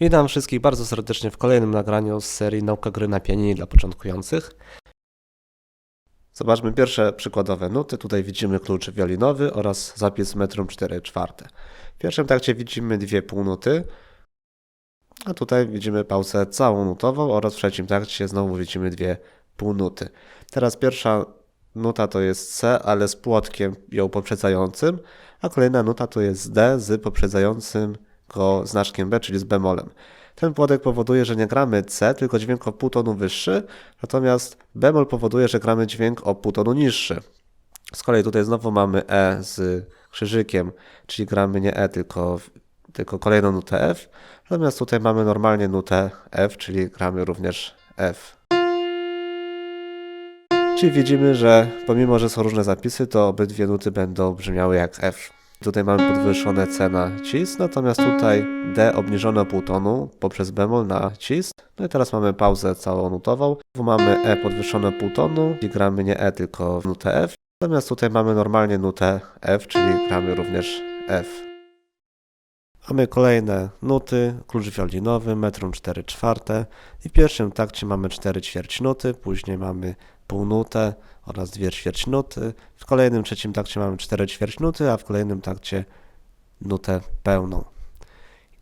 Witam wszystkich bardzo serdecznie w kolejnym nagraniu z serii Nauka gry na pianinie dla początkujących. Zobaczmy pierwsze przykładowe nuty. Tutaj widzimy klucz wiolinowy oraz zapis metrum 4 czwarte. W pierwszym takcie widzimy dwie półnuty, a tutaj widzimy pauzę całonutową oraz w trzecim takcie znowu widzimy dwie półnuty. Teraz pierwsza nuta to jest C, ale z płotkiem ją poprzedzającym, a kolejna nuta to jest D z poprzedzającym go znaczkiem B, czyli z bemolem. Ten płotek powoduje, że nie gramy C, tylko dźwięk o pół tonu wyższy, natomiast bemol powoduje, że gramy dźwięk o pół tonu niższy. Z kolei tutaj znowu mamy E z krzyżykiem, czyli gramy nie E, tylko, tylko kolejną nutę F. Natomiast tutaj mamy normalnie nutę F, czyli gramy również F. Czyli widzimy, że pomimo, że są różne zapisy, to obydwie nuty będą brzmiały jak F. Tutaj mamy podwyższone C na cis, natomiast tutaj D obniżone o pół tonu poprzez bemol na cis. No i teraz mamy pauzę całonutową. Tu mamy E podwyższone pół tonu i gramy nie E, tylko nutę F. Natomiast tutaj mamy normalnie nutę F, czyli gramy również F. Mamy kolejne nuty, klucz wiolinowy, metrum 4 czwarte i w pierwszym takcie mamy 4 ćwierć nuty, później mamy półnutę oraz dwie ćwierć nuty. W kolejnym trzecim takcie mamy 4 ćwierć nuty, a w kolejnym takcie nutę pełną.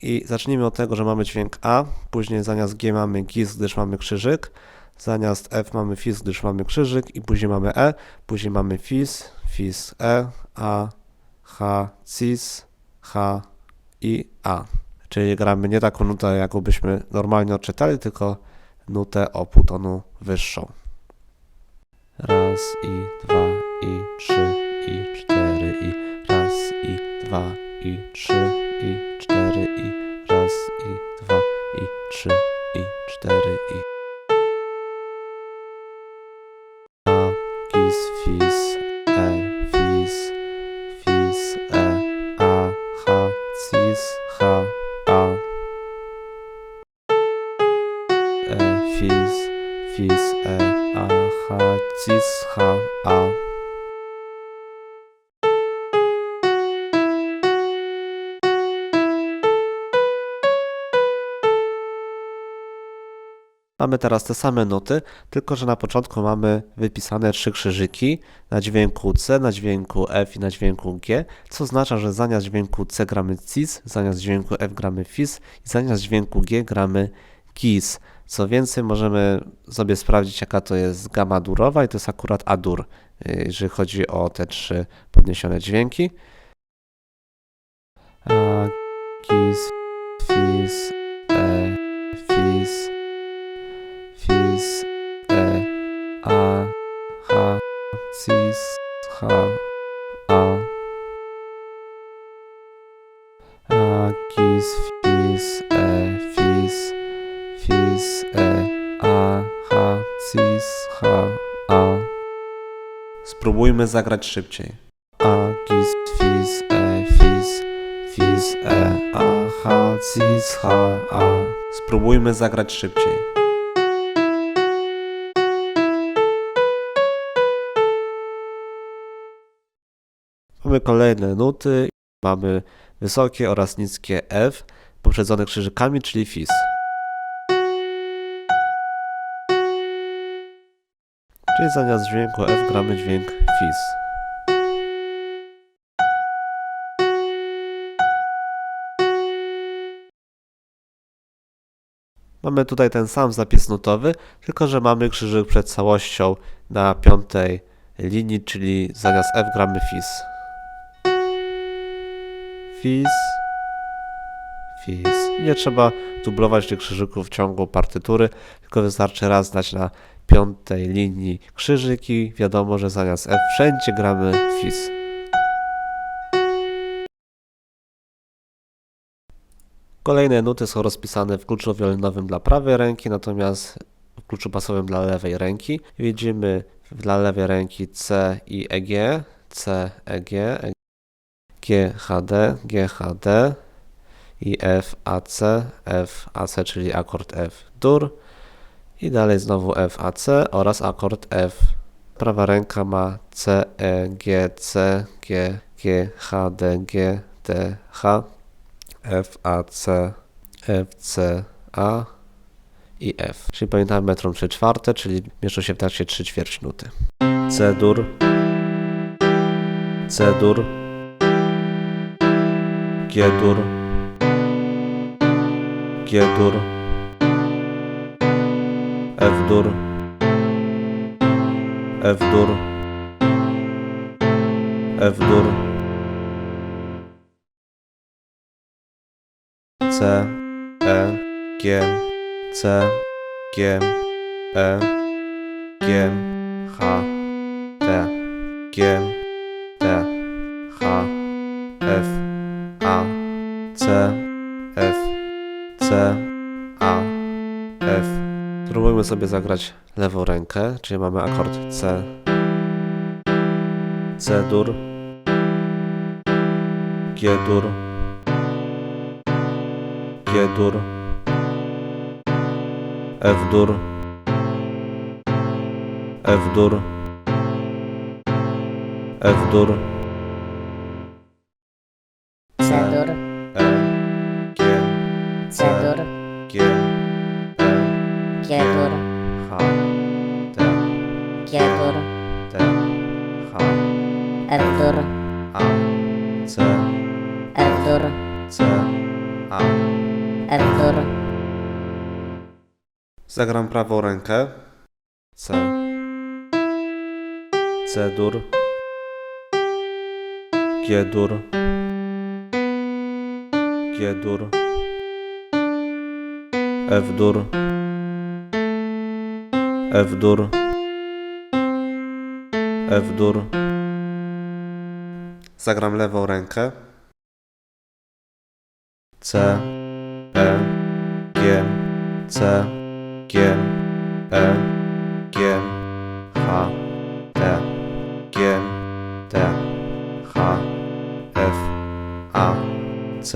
I zacznijmy od tego, że mamy dźwięk A, później zamiast G mamy GIS, gdyż mamy krzyżyk, zamiast F mamy FIS, gdyż mamy krzyżyk i później mamy E, później mamy FIS, FIS E, A, H, CIS, H i A. Czyli gramy nie taką nutę, jaką byśmy normalnie odczytali, tylko nutę o pół tonu wyższą. Raz i dwa i trzy i cztery i raz i dwa i trzy i cztery i raz i dwa i trzy i cztery i. A, gis, fis, e, fis, fis, e, a, ha, cis, ha, a. E, fis, fis, cis, ha, a. Mamy teraz te same nuty, tylko że na początku mamy wypisane trzy krzyżyki na dźwięku C, na dźwięku F i na dźwięku G, co oznacza, że zamiast dźwięku C gramy cis, zamiast dźwięku F gramy fis i zamiast dźwięku G gramy kis. Co więcej, możemy sobie sprawdzić, jaka to jest gama durowa i to jest akurat A-dur, jeżeli chodzi o te trzy podniesione dźwięki. A, kis, fis, e, fis, fis, e, a, ha, cis, ha, a. A, kis, fis, e, fis, fis, e, a, ha, cis, ha, a. Spróbujmy zagrać szybciej. A, kis, fis, e, fis, fis, e, a, ha, cis, ha, a. Spróbujmy zagrać szybciej. Mamy kolejne nuty. Mamy wysokie oraz niskie F poprzedzone krzyżykami, czyli fis. Czyli zamiast dźwięku F gramy dźwięk fis. Mamy tutaj ten sam zapis nutowy, tylko że mamy krzyżyk przed całością na piątej linii, czyli zamiast F gramy fis. Fis, fis. Nie trzeba dublować tych krzyżyków w ciągu partytury, tylko wystarczy raz dać na piątej linii krzyżyk i wiadomo, że zamiast F wszędzie gramy fis. Kolejne nuty są rozpisane w kluczu wiolinowym dla prawej ręki, natomiast w kluczu basowym dla lewej ręki. Widzimy dla lewej ręki C i EG, C, EG, G, HD, G, HD i F, AC, F, AC, czyli akord F dur i dalej znowu F, AC oraz akord F. Prawa ręka ma C, E, G, C, G, G, H, D, G, D, H, F, A, C, F, C, A i F. Czyli pamiętamy metrum 3 czwarte, czyli mieszczą się w takcie 3 ćwierćnuty. C-dur, C-dur, G-dur, G-dur, F-dur, F-dur, F-dur, C, E, G, C, G, E, G, H, D, G, D, H, F, Sobie zagrać lewą rękę, czyli mamy akord C, C-dur, G-dur, G-dur, F-dur, F-dur, F-dur, C-dur, F-dur, Zagram prawą rękę. C. C-dur. G-dur. G-dur. F-dur. F-dur. F-dur. Zagram lewą rękę. C. G. C. G, E, G, H, D, G, D, H, F, A, C,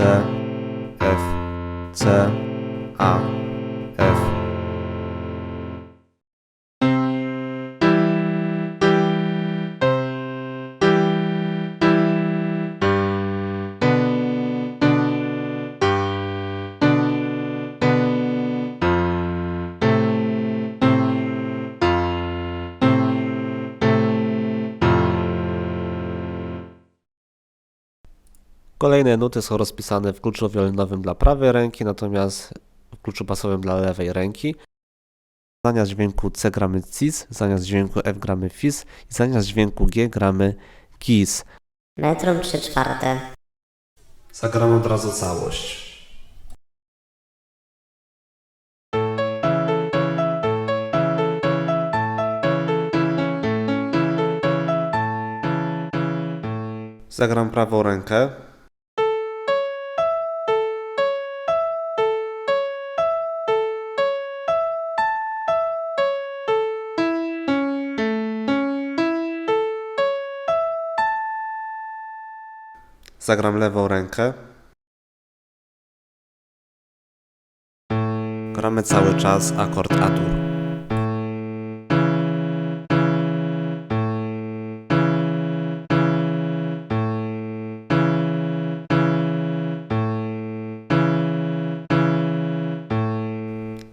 Kolejne nuty są rozpisane w kluczu wiolinowym dla prawej ręki, natomiast w kluczu basowym dla lewej ręki. Zamiast dźwięku C gramy cis, zamiast dźwięku F gramy fis i zamiast dźwięku G gramy kis. metrum 3 czwarte, Zagram od razu całość. Zagram prawą rękę. Zagram lewą rękę. Gramy cały czas akord A-dur.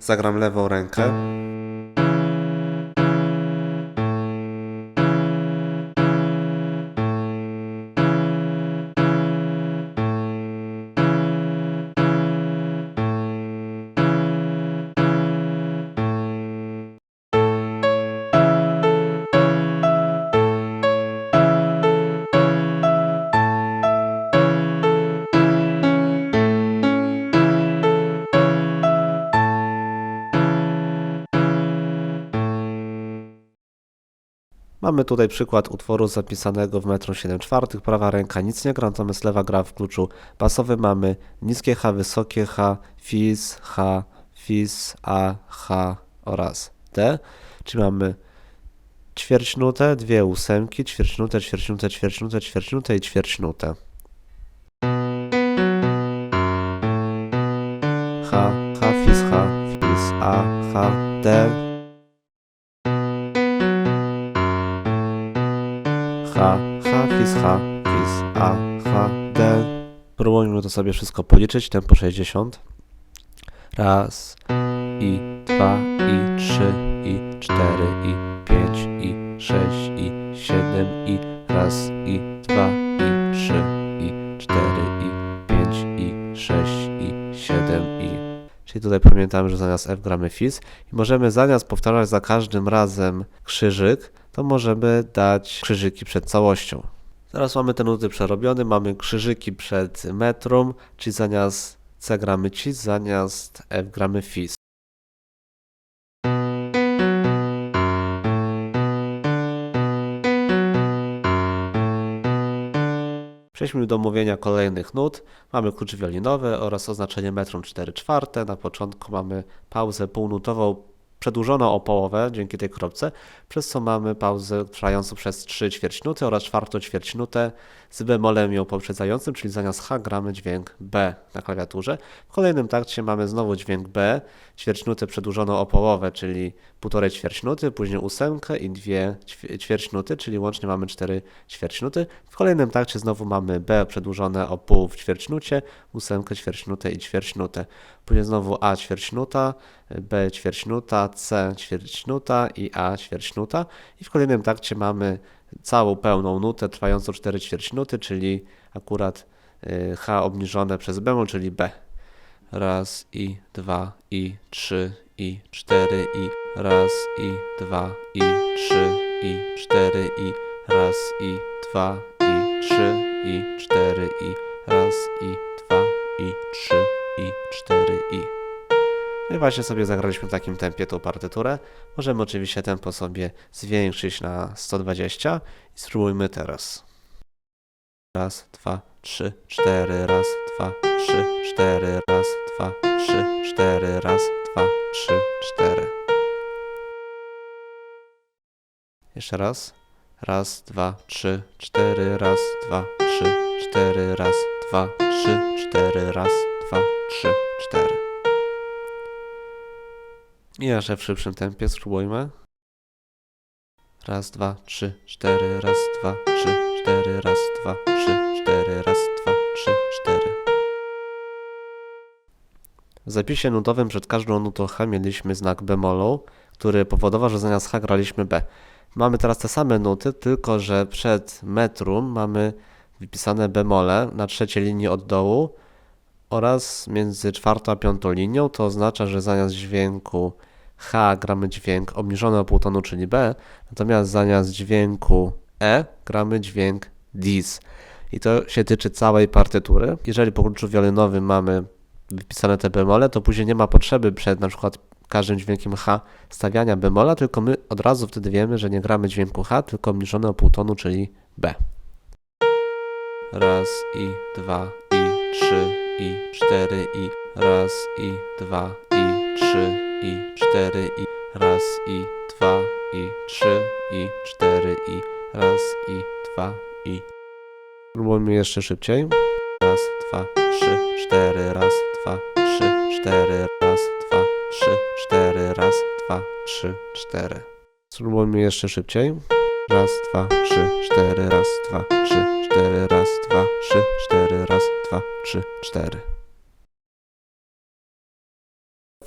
Zagram lewą rękę. Mamy tutaj przykład utworu zapisanego w metrum 7 czwartych. Prawa ręka nic nie gra, natomiast lewa gra w kluczu basowym. Mamy niskie H, wysokie H, fis, H, fis, A, H oraz D. Czyli mamy ćwierćnutę, dwie ósemki, ćwierćnutę, ćwierćnutę, ćwierćnutę, ćwierćnutę i ćwierćnutę. H, H, fis, H, fis, A, H, D, fis, A, H, D. Próbujmy to sobie wszystko policzyć, tempo 60. Raz, i dwa, i trzy, i cztery, i pięć, i sześć, i siedem, i raz, i dwa, i trzy, i cztery, i pięć, i sześć, i siedem, i... Czyli tutaj pamiętamy, że zamiast F gramy Fis i możemy zamiast powtarzać za każdym razem krzyżyk, to możemy dać krzyżyki przed całością. Teraz mamy te nuty przerobione, mamy krzyżyki przed metrum, czyli zamiast C gramy cis, zamiast F gramy fis. Przejdźmy do mówienia kolejnych nut. Mamy klucz wiolinowy oraz oznaczenie metrum 4 czwarte. Na początku mamy pauzę półnutową przedłużoną o połowę dzięki tej kropce, przez co mamy pauzę trwającą przez 3 ćwierćnuty oraz czwartą ćwierćnutę z bemolem ją poprzedzającym, czyli zamiast H gramy dźwięk B na klawiaturze. W kolejnym takcie mamy znowu dźwięk B, ćwierćnutę przedłużoną o połowę, czyli półtorej ćwierćnuty, później ósemkę i dwie ćwi- ćwierćnuty, czyli łącznie mamy cztery ćwierćnuty. W kolejnym takcie znowu mamy B przedłużone o pół w ćwierćnucie, ósemkę ćwierćnutę i ćwierćnutę. Później znowu A ćwierćnuta, B ćwierćnuta, C ćwierćnuta i A ćwierćnuta. I w kolejnym takcie mamy całą pełną nutę trwającą 4 ćwierćnuty, czyli akurat y, H obniżone przez bemol, czyli B. Raz i dwa i trzy i cztery i raz i dwa i trzy i cztery i raz i dwa i trzy i cztery i raz i dwa i trzy i cztery i no i właśnie sobie zagraliśmy w takim tempie tą partyturę. Możemy oczywiście tempo sobie zwiększyć na 120 i spróbujmy teraz. Raz, dwa, trzy, cztery, raz, dwa, trzy, cztery, raz, dwa, trzy, cztery, raz, dwa, trzy, cztery. Jeszcze raz. Raz, dwa, trzy, cztery, raz, dwa, trzy, cztery, raz, dwa, trzy, cztery, raz, trzy, cztery. I jeszcze w szybszym tempie spróbujmy. Raz, dwa, trzy, cztery, raz, dwa, trzy, cztery, raz, dwa, trzy, cztery, raz, dwa, trzy, cztery. W zapisie nutowym przed każdą nutą H mieliśmy znak bemolu, który powodował, że zamiast H graliśmy B. Mamy teraz te same nuty, tylko że przed metrum mamy wypisane bemole na trzeciej linii od dołu oraz między czwartą a piątą linią. To oznacza, że zamiast dźwięku H gramy dźwięk obniżony o półtonu, czyli B, natomiast zamiast dźwięku E gramy dźwięk dis. I to się tyczy całej partytury. Jeżeli po kluczu wiolonowym mamy wypisane te bemole, to później nie ma potrzeby przed na przykład każdym dźwiękiem H stawiania bemola, tylko my od razu wtedy wiemy, że nie gramy dźwięku H, tylko obniżone o półtonu, czyli B. Raz i dwa i trzy i cztery i raz i dwa i trzy i cztery i raz i dwa i trzy i cztery i raz i dwa i Spróbujmy jeszcze szybciej. Raz, dwa, trzy, cztery, raz, dwa, trzy, cztery, raz, dwa, trzy, cztery, raz, dwa, trzy, cztery. Spróbujmy jeszcze szybciej. Raz, dwa, trzy, cztery, raz, dwa, trzy, cztery, raz, dwa, trzy, cztery, raz, dwa, trzy, cztery.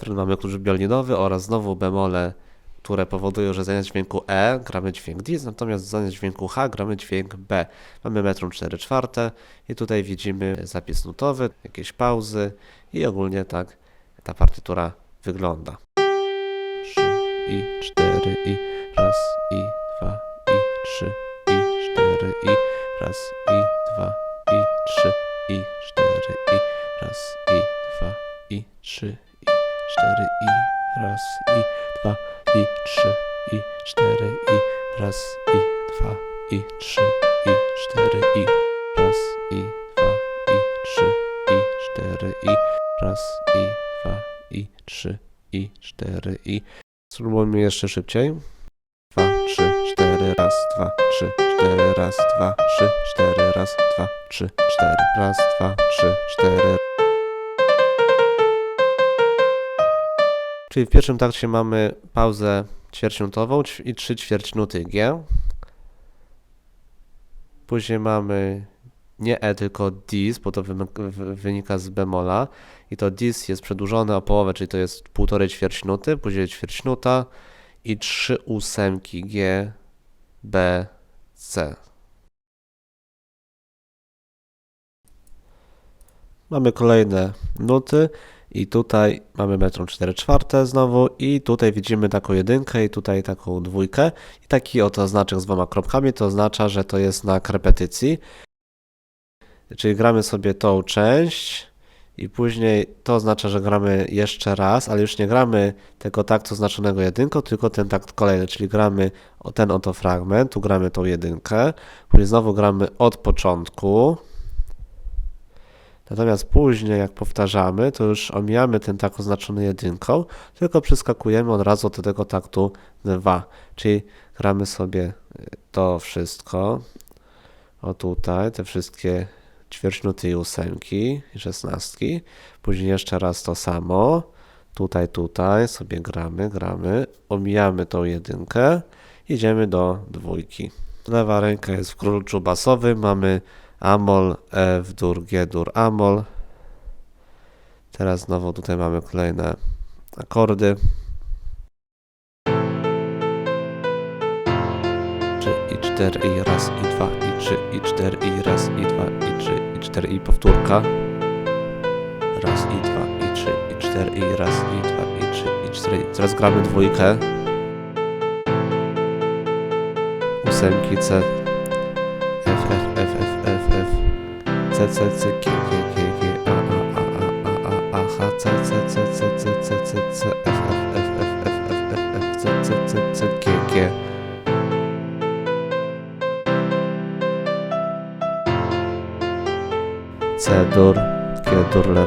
Mamy klucz biolinowy oraz znowu bemole, które powodują, że zamiast dźwięku E gramy dźwięk dis, natomiast zamiast dźwięku H gramy dźwięk B. Mamy metrum 4 czwarte i tutaj widzimy zapis nutowy, jakieś pauzy i ogólnie tak ta partytura wygląda. 3 i 4 i raz i dwa i trzy i cztery i raz i dwa i trzy i cztery i raz i dwa i trzy i cztery i raz i dwa i trzy i cztery i raz i dwa i trzy i cztery i raz i dwa i trzy i cztery i raz i dwa i trzy i cztery i spróbujmy jeszcze szybciej. Cztery, raz, dwa, trzy, cztery, raz, dwa, trzy, cztery, raz, dwa, trzy, cztery, raz, dwa, trzy, cztery. Czyli w pierwszym takcie mamy pauzę ćwierćnutową ćw- i trzy ćwierćnuty G. Później mamy nie E, tylko dis, bo to wynika z bemola. I to dis jest przedłużone o połowę, czyli to jest półtorej ćwierćnuty, później ćwierćnuta i trzy ósemki G, B, C. Mamy kolejne nuty i tutaj mamy metrum 4 czwarte znowu i tutaj widzimy taką jedynkę i tutaj taką dwójkę i taki oto znaczek z dwoma kropkami to oznacza, że to jest na repetycji. Czyli gramy sobie tą część i później to oznacza, że gramy jeszcze raz, ale już nie gramy tego taktu oznaczonego jedynką, tylko ten takt kolejny, czyli gramy ten oto fragment, tu gramy tą jedynkę, później znowu gramy od początku. Natomiast później, jak powtarzamy, to już omijamy ten tak oznaczony jedynką, tylko przeskakujemy od razu do tego taktu 2. Czyli gramy sobie to wszystko. O tutaj, te wszystkie ćwierćnuty i ósemki, i szesnastki. Później jeszcze raz to samo. Tutaj, tutaj sobie gramy, gramy. Omijamy tą jedynkę. Idziemy do dwójki. Lewa ręka jest w kluczu basowym. Mamy Amol, F, dur, G, dur, Amol. Teraz znowu tutaj mamy kolejne akordy. 3 i 4 i raz i 2 i 3 i 4 i raz i 2 i 3 i 4 i powtórka. Raz i 2 i 3 i 4 i raz i 2 i 3 i 4. Teraz gramy dwójkę. Ósemki C. F, F, F, F, F, F. C, C, C, G, G,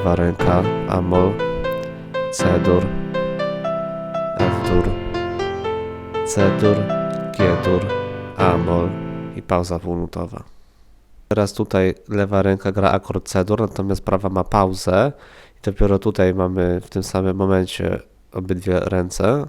lewa ręka, Amol, C-dur, F-dur, G-dur, Amol i pauza półnutowa. Teraz tutaj lewa ręka gra akord C-dur, natomiast prawa ma pauzę i dopiero tutaj mamy w tym samym momencie obydwie ręce.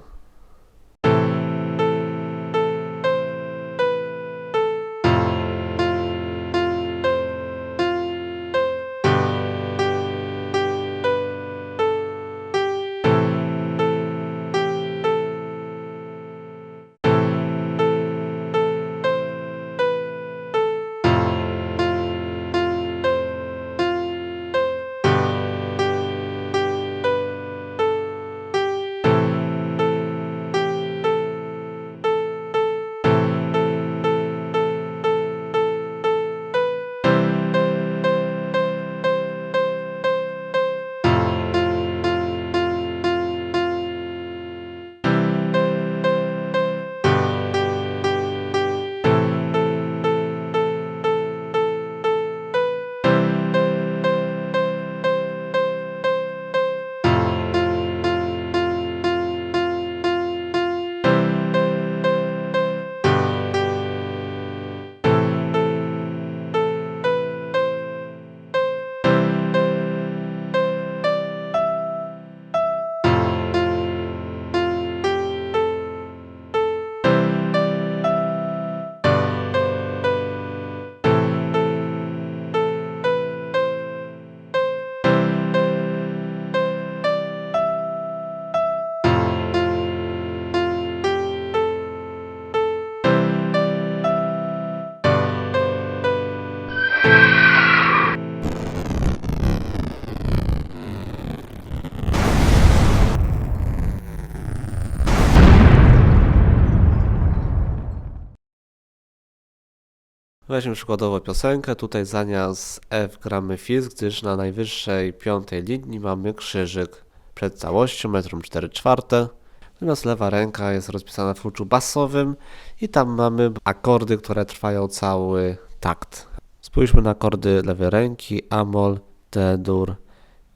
Weźmy przykładowo piosenkę. Tutaj zamiast F gramy fis, gdyż na najwyższej piątej linii mamy krzyżyk przed całością, metrum 4 czwarte. Natomiast lewa ręka jest rozpisana w kluczu basowym i tam mamy akordy, które trwają cały takt. Spójrzmy na akordy lewej ręki. Amol, D-dur,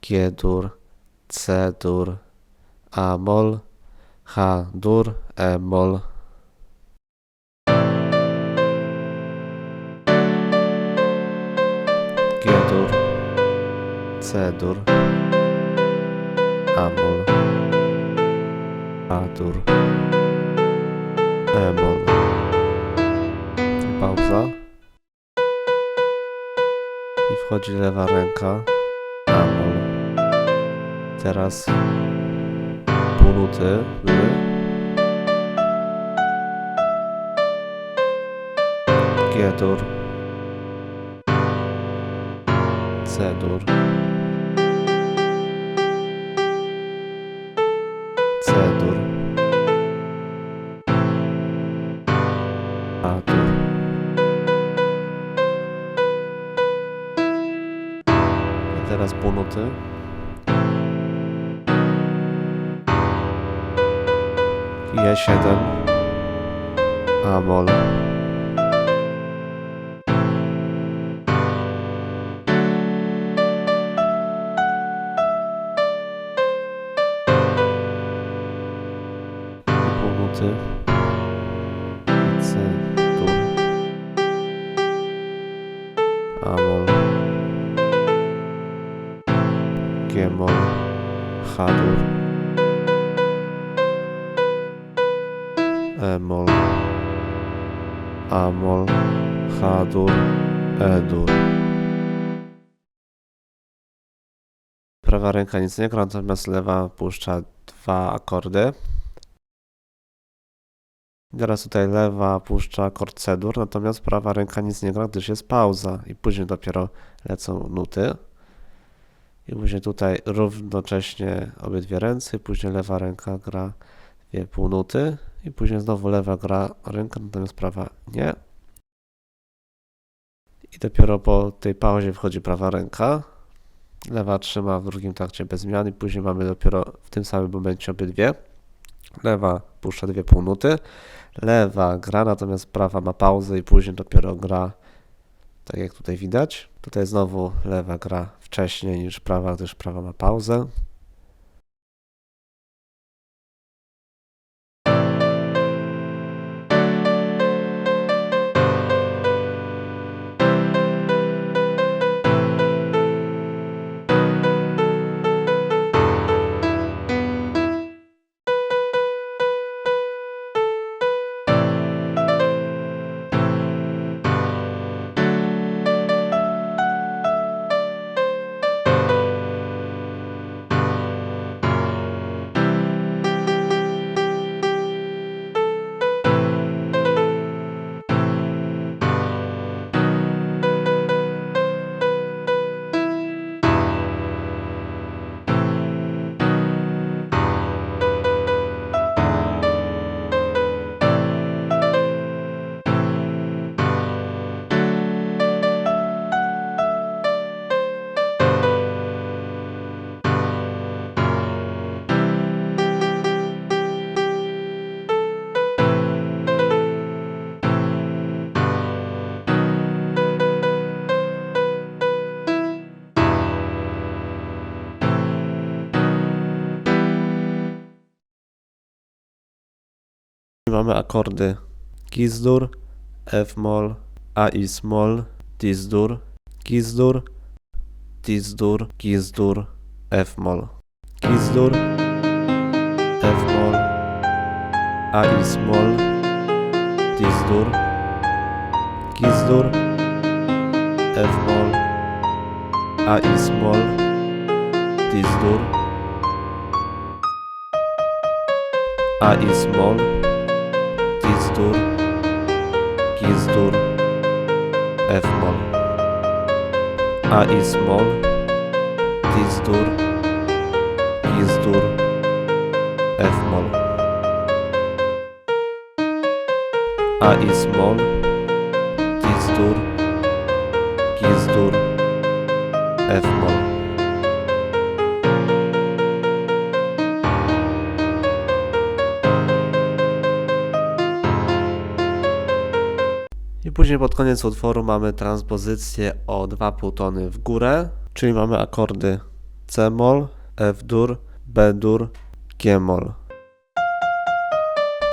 G-dur, C-dur, Amol, H-dur, E-mol, G-dur, C-dur, Amol, A-dur, E-mol. I pauza. wchodzi lewa ręka, Amol. Teraz pół nuty były. G-dur. C-dur. C-dur. A-dur. I teraz pół nuty. J7. Amol. Prawa ręka nic nie gra, natomiast lewa puszcza dwa akordy. Teraz tutaj lewa puszcza akord C-dur, natomiast prawa ręka nic nie gra, gdyż jest pauza i później dopiero lecą nuty. I później tutaj równocześnie obydwie ręce, później lewa ręka gra dwie półnuty i później znowu lewa gra ręka, natomiast prawa nie. I dopiero po tej pauzie wchodzi prawa ręka. Lewa trzyma w drugim takcie bez zmian i później mamy dopiero w tym samym momencie obydwie. Lewa puszcza dwie półnuty. Lewa gra, natomiast prawa ma pauzę i później dopiero gra tak jak tutaj widać. Tutaj znowu lewa gra wcześniej niż prawa, gdyż prawa ma pauzę. mamy akordy. Gizdur, F-moll, A is moll, Dizdur, Gizdur, Dizdur, Gizdur, F-moll, Gizdur, F-moll, A is moll, Dizdur, Gizdur, F-moll, A is moll, Dizdur, A is moll, Dis-dur, Gizdur, F-moll. A-is-moll, Dis-dur, Gizdur, F-moll. I później pod koniec utworu mamy transpozycję o dwa półtony w górę, czyli mamy akordy C-moll, F-dur, B-dur, G-moll.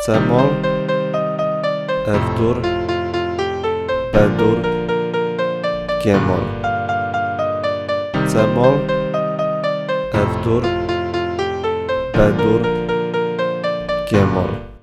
C-moll, F-dur, B-dur, G-moll. C-moll, F-dur, B-dur, G-moll.